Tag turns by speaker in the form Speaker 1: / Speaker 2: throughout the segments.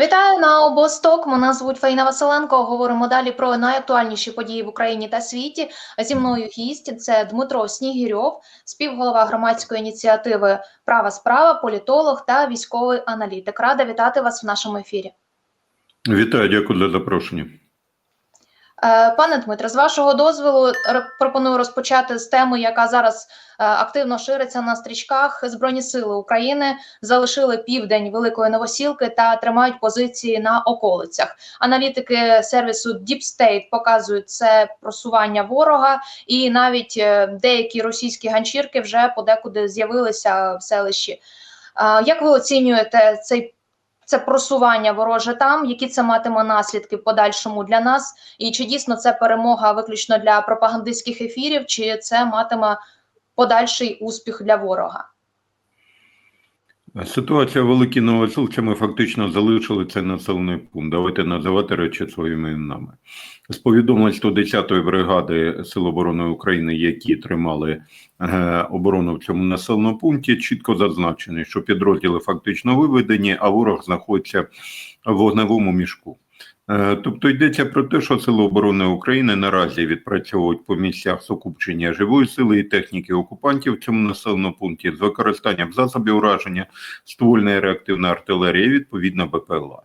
Speaker 1: Вітаю на обосток. Мене звуть Фаїна Василенко. Говоримо далі про найактуальніші події в Україні та світі. Зі мною гість це Дмитро Снігірьов, співголова громадської ініціативи Права справа, політолог та військовий аналітик. Рада вітати вас в нашому ефірі.
Speaker 2: Вітаю, дякую за запрошення.
Speaker 1: Е, Пане Дмитре, з вашого дозволу пропоную розпочати з теми, яка зараз е, активно шириться на стрічках. Збройні сили України залишили південь Великої Новосілки та тримають позиції на околицях. Аналітики сервісу Deep State показують це просування ворога, і навіть е, деякі російські ганчірки вже подекуди з'явилися в селищі. Як ви оцінюєте цей це просування вороже там, які це матиме наслідки в подальшому для нас, і чи дійсно це перемога виключно для пропагандистських ефірів, чи це матиме подальший успіх для ворога?
Speaker 2: Ситуація в Великій Новосілці, ми фактично залишили цей населений пункт. Давайте називати речі своїми іменами. З повідомлень 110-ї бригади Сил оборони України, які тримали е, оборону в цьому населеному пункті, чітко зазначено, що підрозділи фактично виведені, а ворог знаходиться в вогневому мішку. Е, Тобто йдеться про те, що Сили оборони України наразі відпрацьовують по місцях сукупчення живої сили і техніки окупантів в цьому населеному пункті з використанням засобів ураження, ствольної і реактивної артилерії, і, відповідно БПЛА.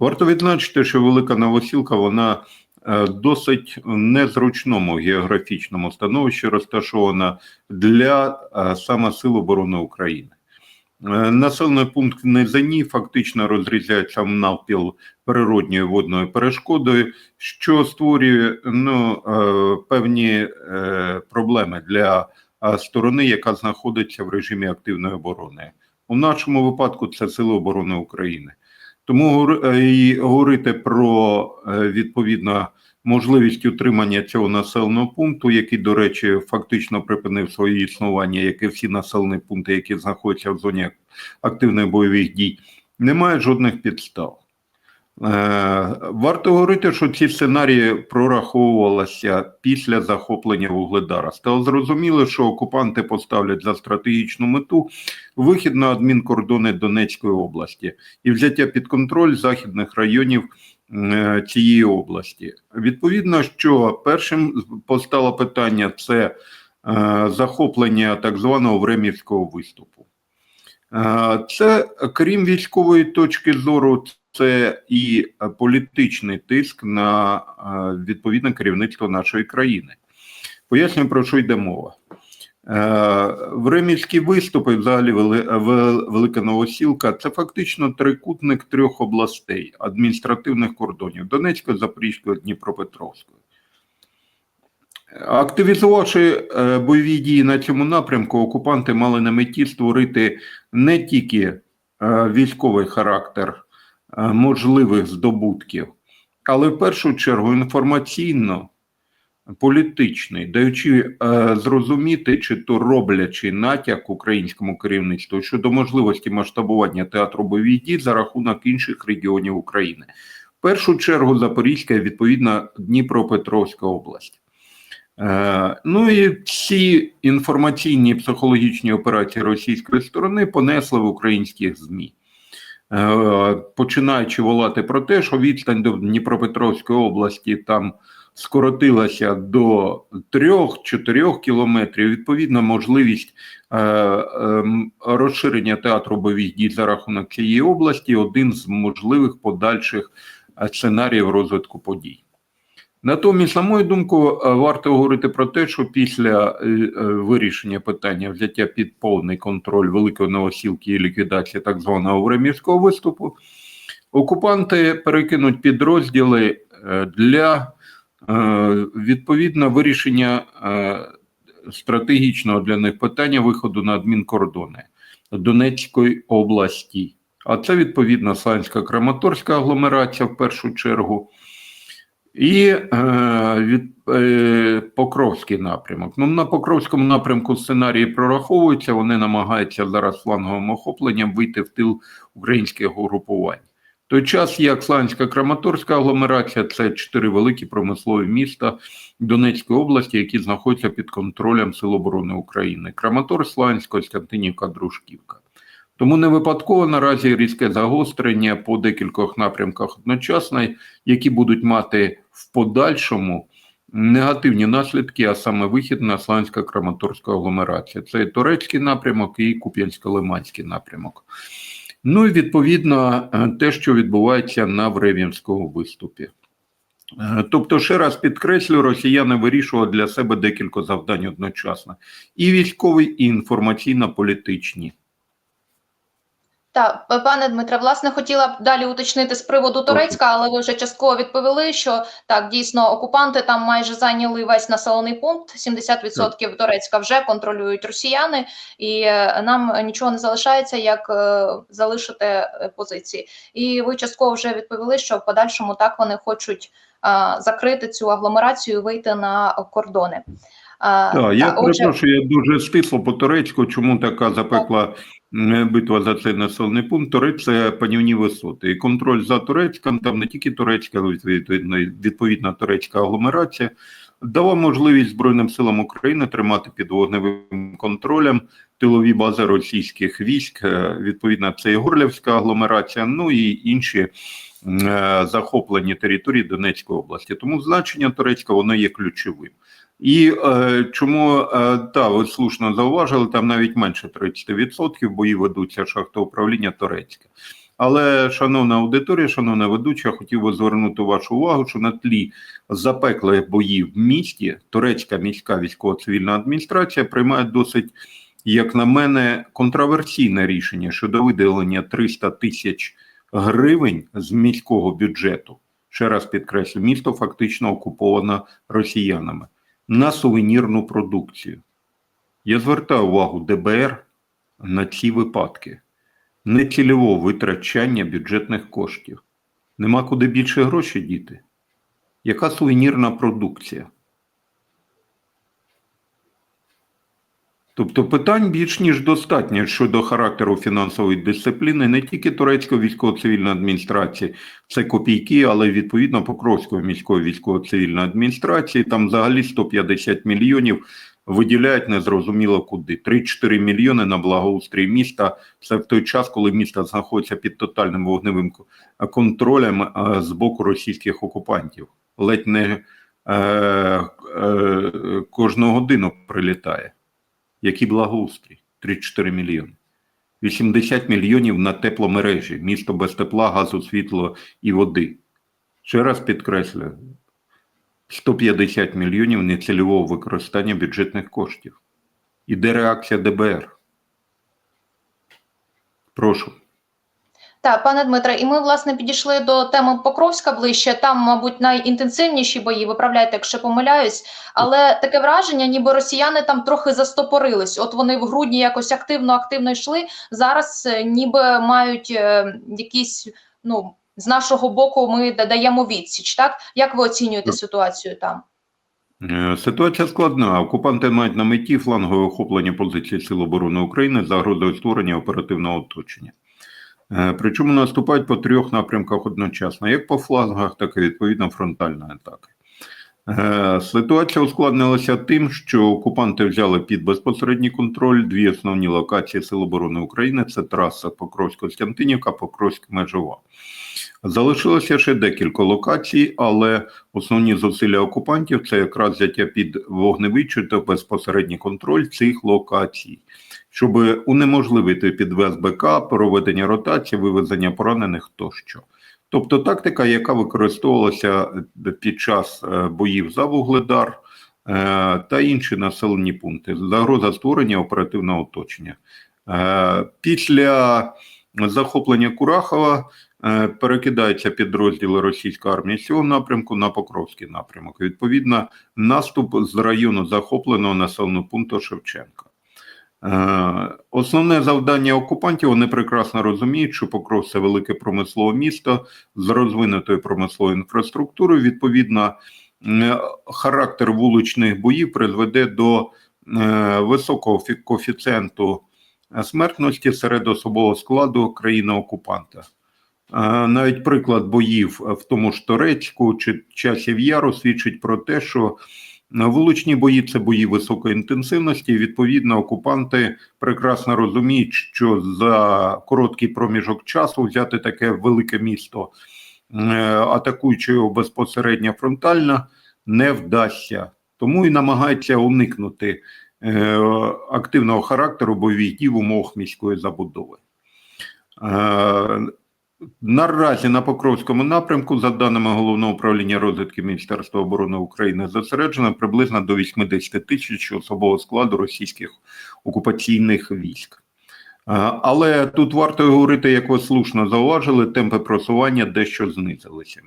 Speaker 2: Варто відзначити, що Велика Новосілка вона е, досить незручному географічному становищі розташована для е, саме Сил оборони України. Е, Населений пункт в фактично розрізається в навпіл природньою водною перешкодою, що створює ну, е, певні е, проблеми для сторони, яка знаходиться в режимі активної оборони. У нашому випадку це Сили оборони України. Тому і говорити про відповідно можливість утримання цього населеного пункту, який, до речі, фактично припинив своє існування, як і всі населені пункти, які знаходяться в зоні активних бойових дій, немає жодних підстав. Е, Варто говорити, що ці сценарії прораховувалися після захоплення Вугледара. Стало зрозуміло, що окупанти поставлять за стратегічну мету вихід на адмінкордони Донецької області і взяття під контроль західних районів цієї області. Відповідно, що першим постало питання це е, захоплення так званого времівського виступу. Е, Це, крім військової точки зору, це і е, політичний тиск на е, відповідне керівництво нашої країни. Пояснюю, про що йде мова. Е, Времівські виступи, взагалі Вели- Велика Новосілка, це фактично трикутник трьох областей адміністративних кордонів Донецької, Запорізької, Дніпропетровської. Активізувавши е, бойові дії на цьому напрямку, окупанти мали на меті створити не тільки е, військовий характер можливих здобутків, але в першу чергу інформаційно політичний, даючи е, зрозуміти, чи то роблячи натяк українському керівництву щодо можливості масштабування театру бойових дій за рахунок інших регіонів України. В першу чергу Запорізька і відповідно Дніпропетровська область. Е, ну і ці інформаційні психологічні операції російської сторони понесли в українських ЗМІ. Е, починаючи волати про те, що відстань до Дніпропетровської області там скоротилася до 3-4 кілометрів. Відповідно, можливість е, е, розширення театру бойових дій за рахунок цієї області один з можливих подальших е, сценаріїв розвитку подій. Натомість, на мою думку, е, варто говорити про те, що після е, вирішення питання взяття під повний контроль Великої Новосілки і ліквідації так званого времівського виступу, окупанти перекинуть підрозділи для відповідно вирішення е, стратегічного для них питання виходу на адмінкордони Донецької області. А це відповідно Сланська Краматорська агломерація в першу чергу. І е, від е, Покровський напрямок. Ну, на Покровському напрямку сценарії прораховуються, вони намагаються зараз фланговим охопленням вийти в тил українських угрупувань. Той час, як Сланська Краматорська агломерація, це чотири великі промислові міста Донецької області, які знаходяться під контролем Сил оборони України: Краматор, Сланськ, Костянтинівка, Дружківка. Тому не випадково наразі різке загострення по декількох напрямках одночасно, які будуть мати в подальшому негативні наслідки, а саме вихід на Слансько-Краматорську агломерацію. Це і турецький напрямок і Куп'янсько-Лиманський напрямок. Ну і відповідно е, те, що відбувається на Врев'янському виступі. Е, Тобто, ще раз підкреслю, росіяни вирішували для себе декілька завдань одночасно: і військові, і інформаційно-політичні.
Speaker 1: Так, пане Дмитре, власне, хотіла б далі уточнити з приводу Турецька, але ви вже частково відповіли, що так дійсно окупанти там майже зайняли весь населений пункт. 70% Турецька вже контролюють росіяни, і е, нам нічого не залишається, як е, залишити е, позиції. І ви частково вже відповіли, що в подальшому так вони хочуть е, закрити цю агломерацію, і вийти на кордони. Е,
Speaker 2: Так, я
Speaker 1: так, отже-
Speaker 2: перепрошую, я дуже стисло по турецьку, чому така запекла битва за цей населений пункт. Турець це панівні висоти. І контроль за Турецьком, там не тільки турецька, відповідно, відповідна турецька агломерація, дала можливість Збройним силам України тримати під вогневим контролем тилові бази російських військ. Е, Відповідно, це і Горлівська агломерація, ну і інші е, захоплені території Донецької області. Тому значення Турецька воно є ключовим. І е, чому е, та ви слушно зауважили, там навіть менше 30% бої ведуться шахтоуправління Турецьке. Але, шановна аудиторія, шановна ведуча, хотів би звернути вашу увагу, що на тлі запеклих боїв в місті турецька міська військово-цивільна адміністрація приймає досить, як на мене, контроверсійне рішення щодо виділення 300 тисяч гривень з міського бюджету. Ще раз підкреслю, місто фактично окуповано росіянами на сувенірну продукцію. Я звертаю увагу ДБР на ці випадки. Нецільового витрачання бюджетних коштів. Нема куди більше грошей діти. Яка сувенірна продукція? Тобто питань більш ніж достатньо щодо характеру фінансової дисципліни не тільки турецької військово-цивільної адміністрації, це копійки, але відповідно Покровської міської військово-цивільної адміністрації. Там взагалі 150 мільйонів виділяють незрозуміло куди. 3-4 мільйони на благоустрій міста. Це в той час, коли місто знаходиться під тотальним вогневим контролем е, з боку російських окупантів. Ледь не е, е, кожну годину прилітає. Який благоустрій? 3-4 мільйони. 80 мільйонів на тепломережі, місто без тепла, газу, світло і води. Ще раз підкреслюю, 150 мільйонів нецільового використання бюджетних коштів. Іде реакція ДБР. Прошу.
Speaker 1: Так, пане Дмитре, і ми власне підійшли до теми Покровська ближче. Там, мабуть, найінтенсивніші бої. Виправляйте, якщо помиляюсь. Але таке враження, ніби росіяни там трохи застопорились. От вони в грудні якось активно активно йшли. Зараз е, ніби мають е, якісь, ну з нашого боку, ми даємо відсіч. Так як ви оцінюєте ситуацію там?
Speaker 2: Е, Ситуація складна. Окупанти мають на меті флангове охоплення позицій Сил оборони України загрозою створення оперативного оточення. Е, Причому наступають по трьох напрямках одночасно, як по флангах, так і відповідно фронтальної атаки. Е, Ситуація ускладнилася тим, що окупанти взяли під безпосередній контроль дві основні локації Сил оборони України: це траса Покровськ-Костянтинівка, Покровськ-Межова. Залишилося ще декілька локацій, але основні зусилля окупантів це якраз взяття під вогневичу та безпосередній контроль цих локацій, щоб унеможливити підвез БК, проведення ротації, вивезення поранених тощо. Тобто тактика, яка використовувалася під час е, боїв за Вугледар е, та інші населені пункти, загроза створення оперативного оточення. Е, Після захоплення Курахова е, перекидаються підрозділи російської армії з цього напрямку на Покровський напрямок. Відповідно, наступ з району захопленого населеного пункту Шевченка. Е, Основне завдання окупантів вони прекрасно розуміють, що Покров це велике промислове місто з розвинутою промисловою інфраструктурою. Відповідно, е, характер вуличних боїв призведе до е, високого фі- коефіцієнту смертності серед особового складу країни-окупанта. Навіть приклад боїв в тому ж Турецьку чи часів Яру свідчить про те, що Вуличні бої це бої високої інтенсивності. Відповідно, окупанти прекрасно розуміють, що за короткий проміжок часу взяти таке велике місто, е, атакуючи його безпосередньо фронтально, не вдасться. Тому і намагаються уникнути е, активного характеру бойових дій в умовах міської забудови. Наразі на Покровському напрямку, за даними головного управління розвідки Міністерства оборони України, зосереджено приблизно до 80 тисяч особового складу російських окупаційних військ. Е, Але тут варто говорити, як ви слушно зауважили, темпи просування дещо знизилися.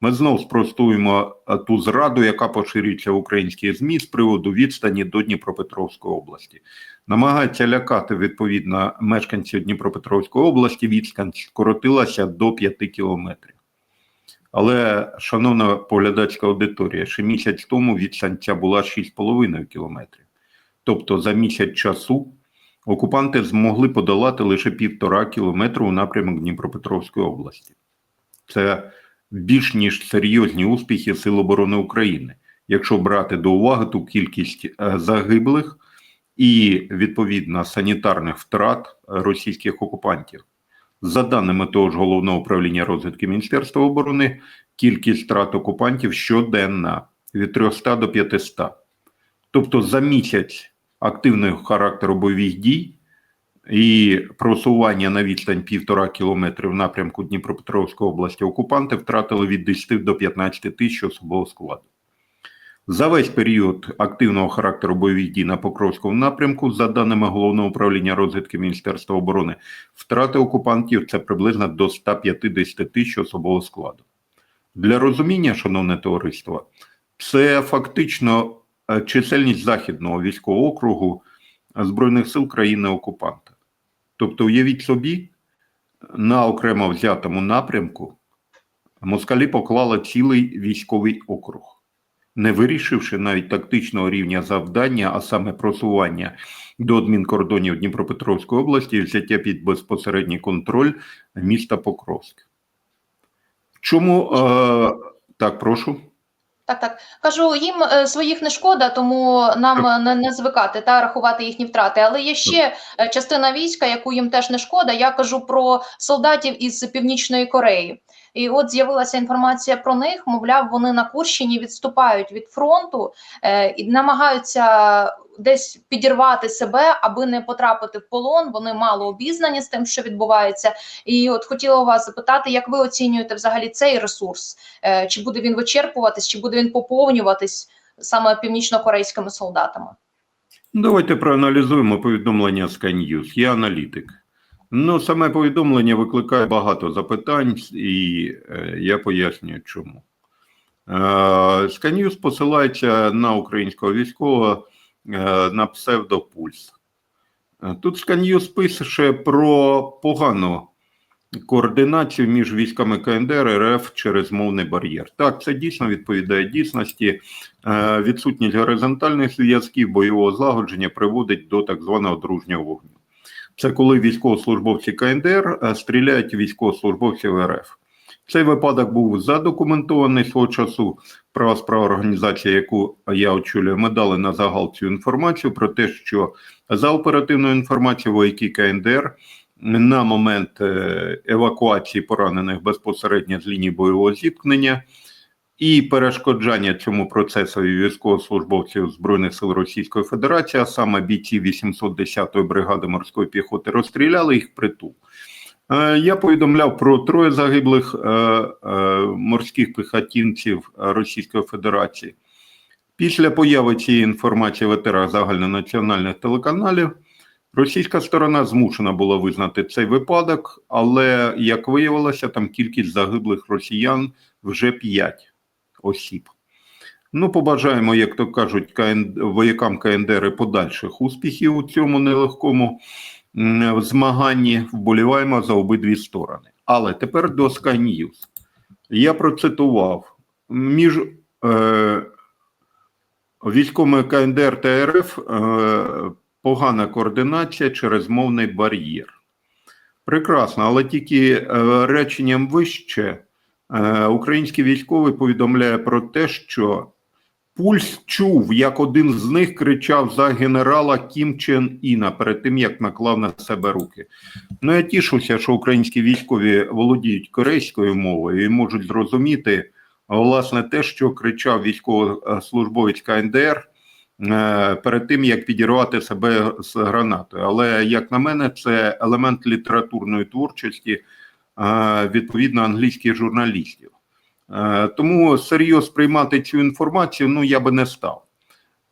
Speaker 2: Ми знов спростуємо е, ту зраду, яка поширюється в українські ЗМІ з приводу відстані до Дніпропетровської області. Намагаються лякати відповідно мешканців Дніпропетровської області. Відстань скоротилася до 5 кілометрів. Але, шановна поглядацька аудиторія, ще місяць тому відстань ця була 6,5 кілометрів. Тобто за місяць часу окупанти змогли подолати лише півтора кілометру у напрямок Дніпропетровської області. Це більш ніж серйозні успіхи Сил оборони України, якщо брати до уваги ту кількість е, загиблих і відповідно санітарних втрат російських окупантів. За даними того ж головного управління розвідки Міністерства оборони, кількість втрат окупантів щоденна від 300 до 500. Тобто за місяць активного характеру бойових дій і просування на відстань півтора кілометрів в напрямку Дніпропетровської області окупанти втратили від 10 до 15 тисяч особового складу. За весь період активного характеру бойових дій на Покровському напрямку, за даними головного управління розвідки Міністерства оборони, втрати окупантів це приблизно до 150 тисяч особового складу. Для розуміння, шановне товариство, це фактично е, чисельність Західного військового округу Збройних сил країни-окупанта. Тобто, уявіть собі, на окремо взятому напрямку москалі поклали цілий військовий округ, не вирішивши навіть тактичного рівня завдання, а саме просування до адмінкордонів Дніпропетровської області і взяття під безпосередній контроль міста Покровськ. Чому е, так, прошу.
Speaker 1: Так, так. Кажу, їм е, своїх не шкода, тому нам не, не звикати та рахувати їхні втрати. Але є ще е, частина війська, яку їм теж не шкода. Я кажу про солдатів із Північної Кореї. І от з'явилася інформація про них. Мовляв, вони на Курщині відступають від фронту е, і намагаються десь підірвати себе, аби не потрапити в полон. Вони мало обізнані з тим, що відбувається. І от хотіла вас запитати, як ви оцінюєте взагалі цей ресурс? Е, Чи буде він вичерпуватись, чи буде він поповнюватись саме північно-корейськими солдатами?
Speaker 2: Давайте проаналізуємо повідомлення Sky News. Я аналітик. Ну, саме повідомлення викликає багато запитань, і е, я пояснюю, чому. Е, Sky посилається на українського військового е, на псевдопульс. Тут News пише про погану координацію між військами КНДР РФ через мовний бар'єр. Так, це дійсно відповідає дійсності. Відсутність горизонтальних зв'язків бойового злагодження приводить до так званого дружнього вогню. Це коли військовослужбовці КНДР е, стріляють військовослужбовців РФ. Цей випадок був задокументований свого часу. Права справа організація, яку я очолюю, ми дали на загал цю інформацію про те, що за оперативною інформацією вояки КНДР на момент е, евакуації поранених безпосередньо з лінії бойового зіткнення і перешкоджання цьому процесові військовослужбовців Збройних сил Російської Федерації, а саме бійці 810-ї бригади морської піхоти, розстріляли їх притул. Е, Я повідомляв про троє загиблих е, е, морських піхотинців Російської Федерації. Після появи цієї інформації в етерах загальнонаціональних телеканалів російська сторона змушена була визнати цей випадок, але як виявилося, там кількість загиблих росіян вже 5 осіб. Ну, побажаємо, як то кажуть, воякам КНДР подальших успіхів у цьому нелегкому змаганні. Вболіваємо за обидві сторони. Але тепер до Sky News. Я процитував між е, військовими КНДР та РФ е, погана координація через мовний бар'єр. Прекрасно, але тільки е, реченням вище український військовий повідомляє про те, що Пульс чув, як один з них кричав за генерала Кім Чен Іна перед тим, як наклав на себе руки. Ну, я тішуся, що українські військові володіють корейською мовою і можуть зрозуміти власне те, що кричав військовослужбовець КНДР е, перед тим, як підірвати себе з гранатою. Але, як на мене, це елемент літературної творчості е, відповідно англійських журналістів. Е, Тому серйозно сприймати цю інформацію ну я би не став.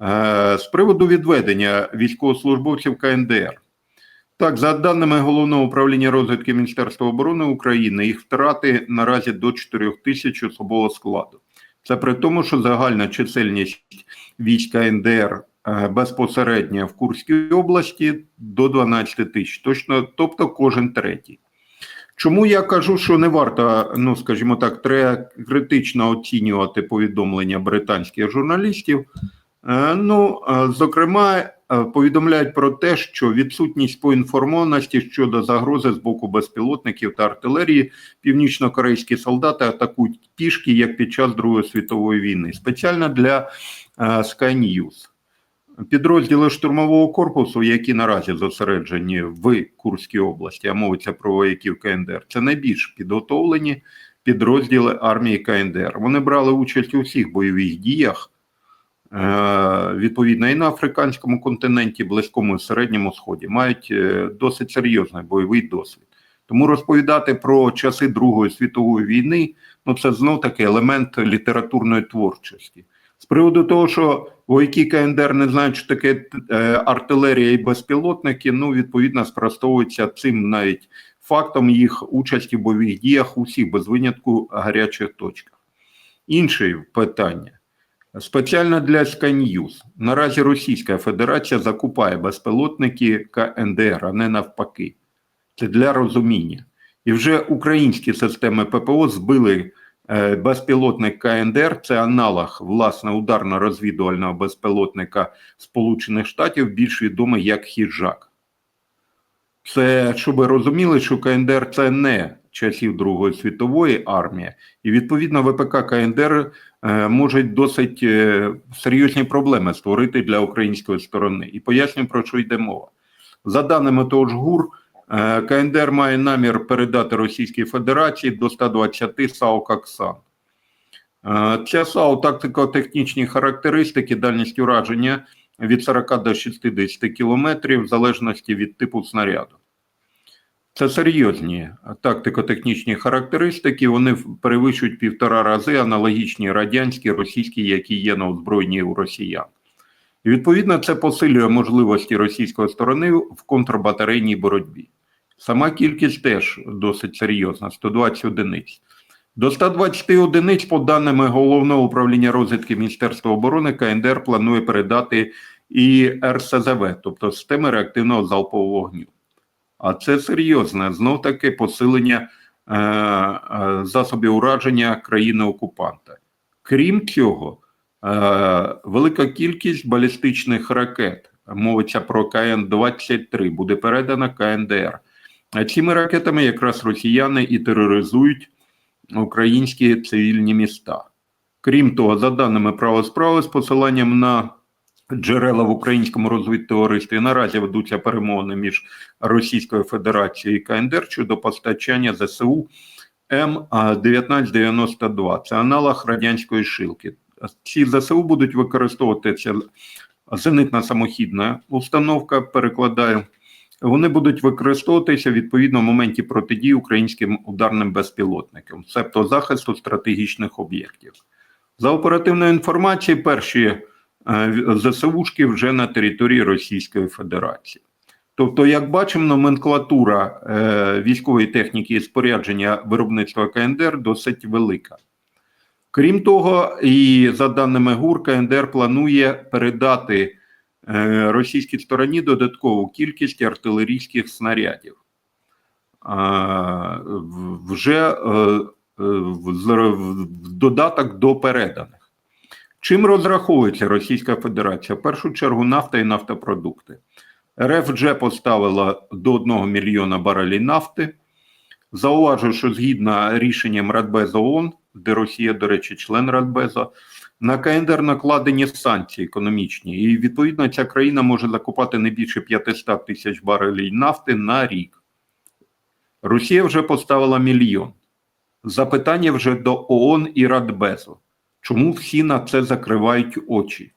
Speaker 2: Е, З приводу відведення військовослужбовців КНДР. Так, за даними головного управління розвідки Міністерства оборони України, їх втрати наразі до 4 тисяч особового складу. Це при тому, що загальна чисельність військ КНДР е, безпосередньо в Курській області до 12 тисяч, точно, тобто кожен третій. Чому я кажу, що не варто, ну скажімо так, треба критично оцінювати повідомлення британських журналістів? Е, Ну, е, зокрема, е, повідомляють про те, що відсутність поінформованості щодо загрози з боку безпілотників та артилерії північно-корейські солдати атакують пішки, як під час Другої світової війни, спеціально для Sky News. Підрозділи штурмового корпусу, які наразі зосереджені в Курській області, а мовиться про вояків КНДР, це найбільш підготовлені підрозділи армії КНДР. Вони брали участь у всіх бойових діях, е, відповідно, і на африканському континенті, Близькому і Середньому Сході, мають е, досить серйозний бойовий досвід. Тому розповідати про часи Другої світової війни ну це знов таки елемент літературної творчості. З приводу того, що вояки КНДР не знають, що таке е, артилерія і безпілотники, ну відповідно спростовується цим навіть фактом їх участі в бойових діях у всіх без винятку гарячих точках. Інше питання. Спеціально для News. Наразі Російська Федерація закупає безпілотники КНДР, а не навпаки. Це для розуміння. І вже українські системи ППО збили безпілотник КНДР, це аналог власне ударно-розвідувального безпілотника Сполучених Штатів, більш відомий як хіжак. Це щоб ви розуміли, що КНДР це не часів Другої світової армії, і відповідно ВПК КНДР е, можуть досить е, серйозні проблеми створити для української сторони. І поясню про що йде мова. За даними того ж ГУР, е, КНДР має намір передати Російській Федерації до 120 САУ «Коксан». Е, Ця САУ тактико-технічні характеристики, дальність ураження від 40 до 60 кілометрів, в залежності від типу снаряду. Це серйозні тактико-технічні характеристики. Вони перевищують півтора рази аналогічні радянські, російські, які є на озброєнні у росіян. І відповідно це посилює можливості російської сторони в контрбатарейній боротьбі. Сама кількість теж досить серйозна 120 одиниць. До 120 одиниць, по даними головного управління розвідки Міністерства оборони, КНДР планує передати і РСЗВ, тобто системи реактивного залпового вогню. А це серйозне знов таки посилення е, е, засобів ураження країни-окупанта. Крім цього, велика кількість балістичних ракет, мовиться про КН-23, буде передана КНДР. А цими ракетами якраз росіяни і тероризують українські цивільні міста. Крім того, за даними права справи, з посиланням на джерела в українському розвідтоваристві, наразі ведуться перемовини між Російською Федерацією і КНДР щодо постачання ЗСУ М1992. Це аналог радянської шилки. Ці ЗСУ будуть використовуватися зенитна самохідна установка, перекладаю. Вони будуть використовуватися відповідно в моменті протидії українським ударним безпілотникам, тобто захисту стратегічних об'єктів. За оперативною інформацією, перші е, ЗСУшки вже на території Російської Федерації. Тобто, як бачимо, номенклатура е, військової техніки і спорядження виробництва КНДР досить велика. Крім того, і за даними ГУР, КНДР планує передати е, російській стороні додаткову кількість артилерійських снарядів. Вже е, е, в, додаток до переданих. Чим розраховується Російська Федерація? В першу чергу нафта і нафтопродукти. РФ вже поставила до 1 мільйона барелів нафти. Зауважу, що згідно рішенням Радбезу ООН, де Росія, до речі, член Радбеза, На КНДР накладені санкції економічні, і відповідно ця країна може закупати не більше 500 тисяч барелів нафти на рік. Росія вже поставила мільйон. Запитання вже до ООН і Радбезу. Чому всі на це закривають очі?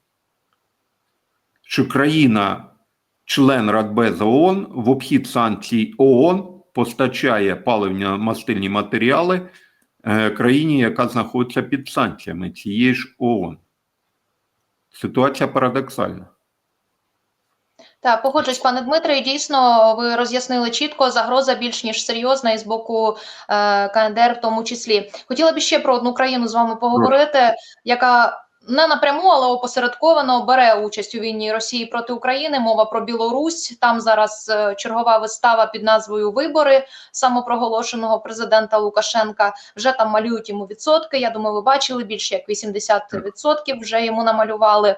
Speaker 2: Що країна, член Радбезу ООН, в обхід санкцій ООН постачає паливно-мастильні матеріали е, країні, яка знаходиться під санкціями цієї ж ООН. Ситуація парадоксальна.
Speaker 1: Так, погоджуюсь, пане Дмитре. І дійсно, ви роз'яснили чітко, загроза більш ніж серйозна і з боку е, КНДР, в тому числі. Хотіла б ще про одну країну з вами поговорити, яка не напряму, але опосередковано бере участь у війні Росії проти України. Мова про Білорусь. Там зараз е, чергова вистава під назвою Вибори самопроголошеного президента Лукашенка. Вже там малюють йому відсотки. Я думаю, ви бачили більше як 80% вже йому намалювали. Е,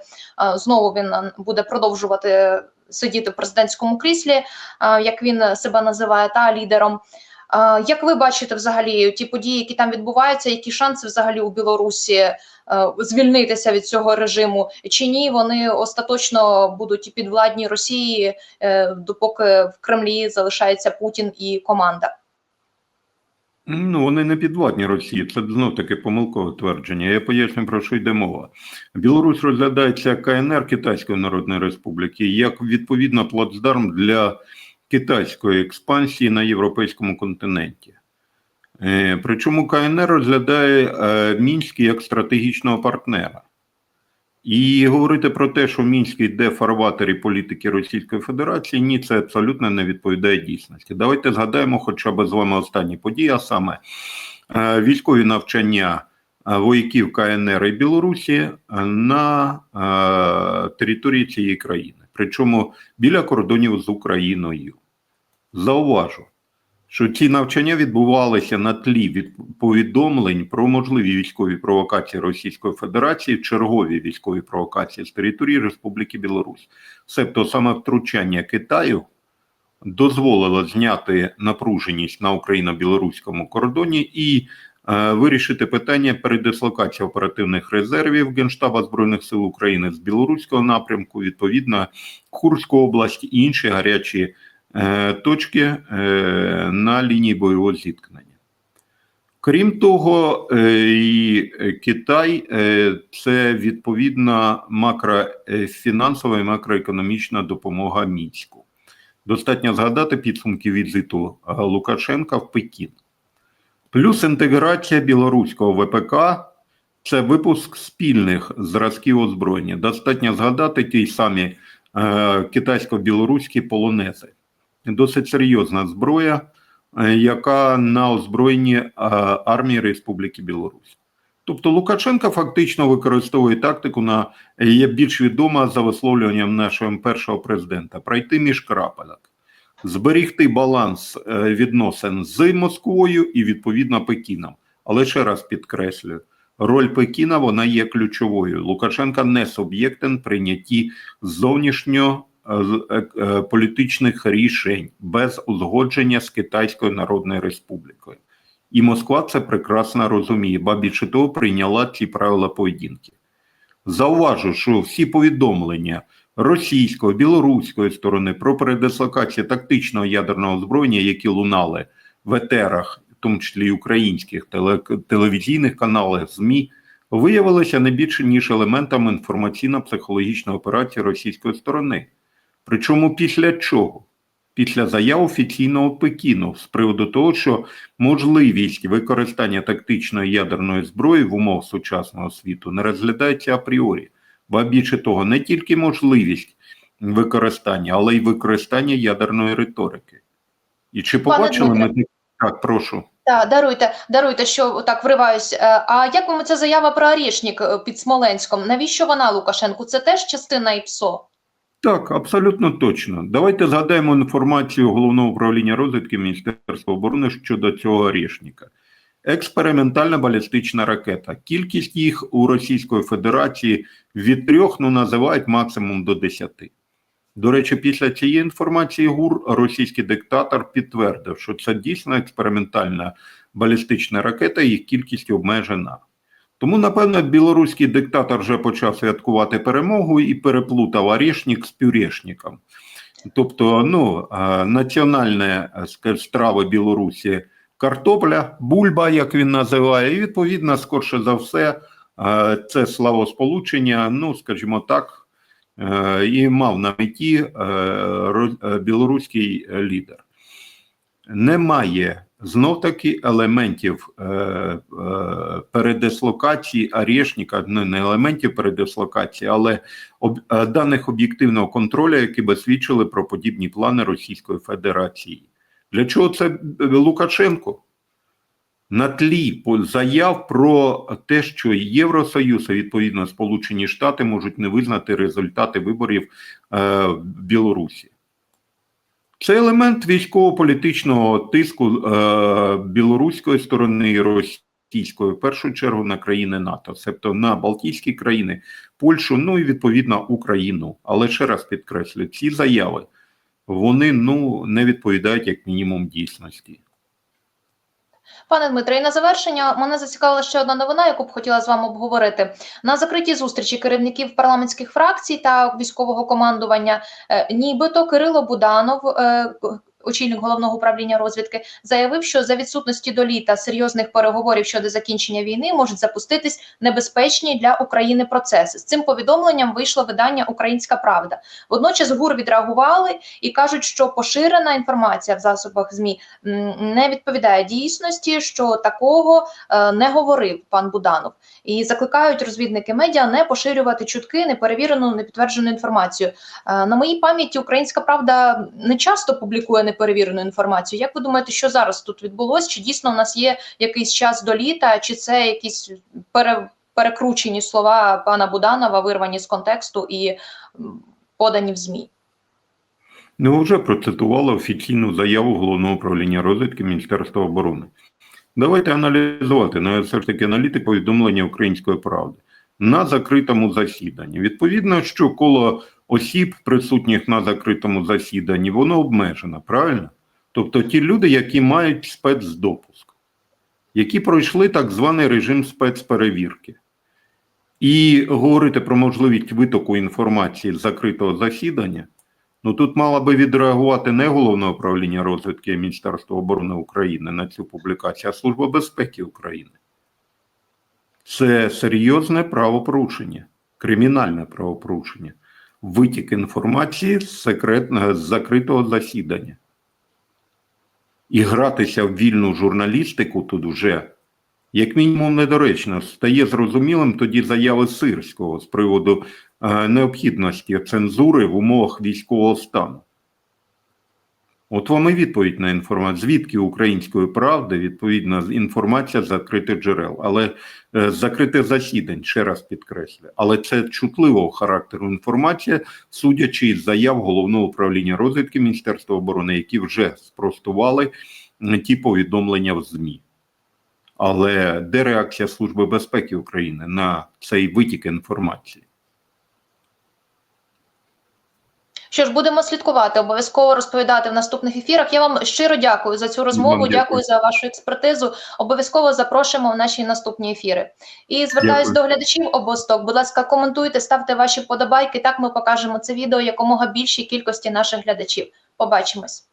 Speaker 1: Знову він е, буде продовжувати сидіти в президентському кріслі, як він себе називає, та лідером. Як ви бачите взагалі ті події, які там відбуваються, які шанси взагалі у Білорусі звільнитися від цього режиму, чи ні? Вони остаточно будуть підвладні Росії, е, допоки в Кремлі залишається Путін і команда.
Speaker 2: Ну, вони не підвладні Росії. Це знов таки помилкове твердження. Я поясню, про що йде мова. Білорусь розглядається КНР Китайської Народної Республіки як відповідно плацдарм для китайської експансії на європейському континенті. Е, Причому КНР розглядає е, Мінськ як стратегічного партнера. І говорити про те, що Мінськ йде в фарватері політики Російської Федерації, ні, це абсолютно не відповідає дійсності. Давайте згадаємо хоча б з вами останні події, а саме е, військові навчання вояків КНР і Білорусі на території цієї країни, причому біля кордонів з Україною. Зауважу, що ці навчання відбувалися на тлі від повідомлень про можливі військові провокації Російської Федерації, чергові військові провокації з території Республіки Білорусь. Себто саме втручання Китаю дозволило зняти напруженість на україно-білоруському кордоні і е, вирішити питання передислокації оперативних резервів Генштаба Збройних сил України з білоруського напрямку, відповідно, Курську область і інші гарячі точки е, на лінії бойового зіткнення. Крім того, е, і Китай е, це відповідна макрофінансова і макроекономічна допомога мінську. Достатньо згадати підсумки візиту е, Лукашенка в Пекін. Плюс інтеграція білоруського ВПК це випуск спільних зразків озброєння. Достатньо згадати ті самі е, китайсько-білоруські полонези. Досить серйозна зброя, е, яка на озброєнні е, армії Республіки Білорусь. Тобто Лукашенко фактично використовує тактику, на є більш відома за висловлюванням нашого першого президента пройти між крапелек, зберігти баланс е, відносин з Москвою і відповідно Пекіном. Але ще раз підкреслюю, роль Пекіна вона є ключовою. Лукашенка не суб'єктен прийнятті зовнішньо з- е, політичних рішень без узгодження з Китайською Народною Республікою. І Москва це прекрасно розуміє, ба більше того, прийняла ці правила поведінки. Зауважу, що всі повідомлення російської, білоруської сторони про передислокацію тактичного ядерного озброєння, які лунали в етерах, в тому числі українських телевізійних каналах ЗМІ, виявилися не більше ніж елементами інформаційно-психологічної операції російської сторони. Причому після чого? Після заяв офіційного Пекіну з приводу того, що можливість використання тактичної ядерної зброї в умовах сучасного світу не розглядається апріорі, ба більше того, не тільки можливість використання, але й використання ядерної риторики. І чи
Speaker 1: Пане
Speaker 2: побачили ми
Speaker 1: Дмитре.
Speaker 2: так, прошу.
Speaker 1: Так, даруйте, даруйте, що так вриваюсь. Е, А як вам ця заява про Арішнік е, під Смоленськом? Навіщо вона Лукашенку? Це теж частина ІПСО?
Speaker 2: Так, абсолютно точно. Давайте згадаємо інформацію головного управління розвідки Міністерства оборони щодо цього рішника. Експериментальна балістична ракета. Кількість їх у Російської Федерації від трьох ну, називають максимум до десяти. До речі, після цієї інформації ГУР російський диктатор підтвердив, що це дійсно експериментальна балістична ракета, їх кількість обмежена. Тому, напевно, білоруський диктатор вже почав святкувати перемогу і переплутав орешник з пюрешником. Тобто, ну, е, національне е, страви Білорусі картопля, бульба, як він називає, і відповідно, скорше за все, е, це словосполучення, ну, скажімо так, і мав на меті білоруський лідер. Немає знов таки елементів е, е, передислокації Арєшніка, ну, не елементів передислокації, але об, е, даних об'єктивного контролю, які би свідчили про подібні плани Російської Федерації. Для чого це е, Лукашенко? На тлі заяв про те, що Євросоюз, а відповідно Сполучені Штати можуть не визнати результати виборів е, в Білорусі. Це елемент військово-політичного тиску е, білоруської сторони і російської, в першу чергу на країни НАТО, тобто на Балтійські країни, Польщу, ну і відповідно Україну. Але ще раз підкреслю, ці заяви вони ну не відповідають як мінімум дійсності.
Speaker 1: Пане Дмитре, і на завершення мене зацікавила ще одна новина, яку б хотіла з вами обговорити. На закритій зустрічі керівників парламентських фракцій та військового командування, е, нібито Кирило Буданов, е, очільник головного управління розвідки, заявив, що за відсутності до літа серйозних переговорів щодо закінчення війни можуть запуститись небезпечні для України процеси. З цим повідомленням вийшло видання Українська Правда. Водночас ГУР відреагували і кажуть, що поширена інформація в засобах ЗМІ не відповідає дійсності, що такого е, не говорив пан Буданов, і закликають розвідники медіа не поширювати чутки, неперевірену, непідтверджену інформацію. Е, на моїй пам'яті Українська Правда не часто публікує неперевірену інформацію. Як ви думаєте, що зараз тут відбулось? Чи дійсно в нас є якийсь час до літа, чи це якісь пере, перекручені слова пана Буданова, вирвані з контексту і подані в ЗМІ?
Speaker 2: Ну, вже процитували офіційну заяву головного управління розвідки Міністерства оборони. Давайте аналізувати навіть все ж таки аналіти повідомлення української правди на закритому засіданні. Відповідно, що коло осіб, присутніх на закритому засіданні, воно обмежено, правильно? Тобто ті люди, які мають спецдопуск, які пройшли так званий режим спецперевірки. І говорити про можливість витоку інформації з закритого засідання. Ну тут мало би відреагувати не головне управління розвідки Міністерства оборони України на цю публікацію, а Служба безпеки України. Це серйозне правопорушення, кримінальне правопорушення, витік інформації з, секретного, з закритого засідання. І гратися в вільну журналістику тут вже, як мінімум, недоречно. Стає зрозумілим тоді заяви Сирського з приводу е, необхідності цензури в умовах військового стану. От вам і відповідь на інформацію. Звідки української правди відповідна інформація з закритих джерел, але е, з закритих засідань, ще раз підкреслюю. Але це чутливого характеру інформація, судячи із заяв головного управління розвідки Міністерства оборони, які вже спростували ті повідомлення в ЗМІ. Але де реакція Служби безпеки України на цей витік інформації?
Speaker 1: Що ж, будемо слідкувати, обов'язково розповідати в наступних ефірах. Я вам щиро дякую за цю розмову. Дякую.
Speaker 2: дякую.
Speaker 1: за вашу експертизу. Обов'язково запрошуємо в наші наступні ефіри. І звертаюсь
Speaker 2: Дякую.
Speaker 1: до глядачів обосток. Будь ласка, коментуйте, ставте ваші подобайки. Так ми покажемо це відео якомога більшій кількості наших глядачів. Побачимось.